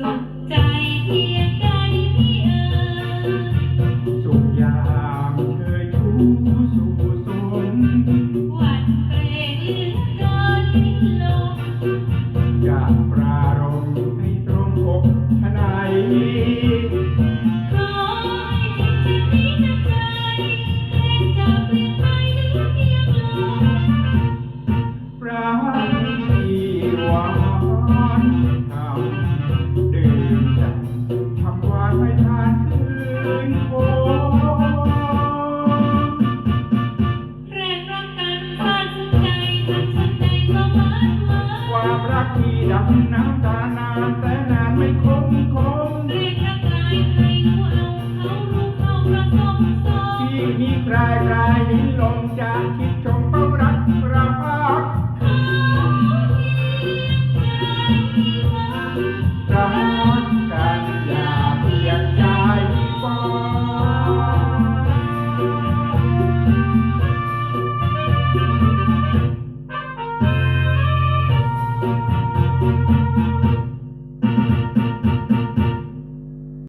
สุขใจเพียงใดพี่เอ๋ยสุขยามเคยชูสู่สนหวั่นเกรงเหลือเกินลิ้นลมอยากปรารมให้ตรงอกทนาย ความรักที่ดำน้ำตานานแต่นานไม่คงคงแรงแค่ไหนให้กูเอาเขารู้เข้ากระซอมที่มีใครใยคลายหินลงจากคิดชมเป้ารักเรา